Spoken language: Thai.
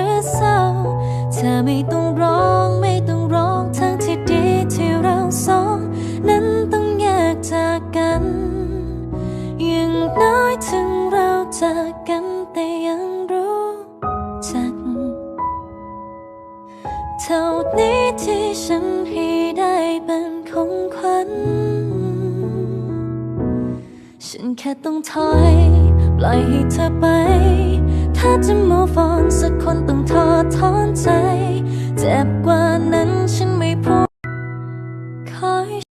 ือ กันย่างน้อยถึงเราจากกันแต่ยังรู้จัก เท่านี้ที่ฉันให้ได้เป็นของขวัญ ฉันแค่ต้องถอยปล่อยให้เธอไป ถ้าจะ move on สักคนต้องทอดถอนใจ เจ็บกว่านั้นฉัน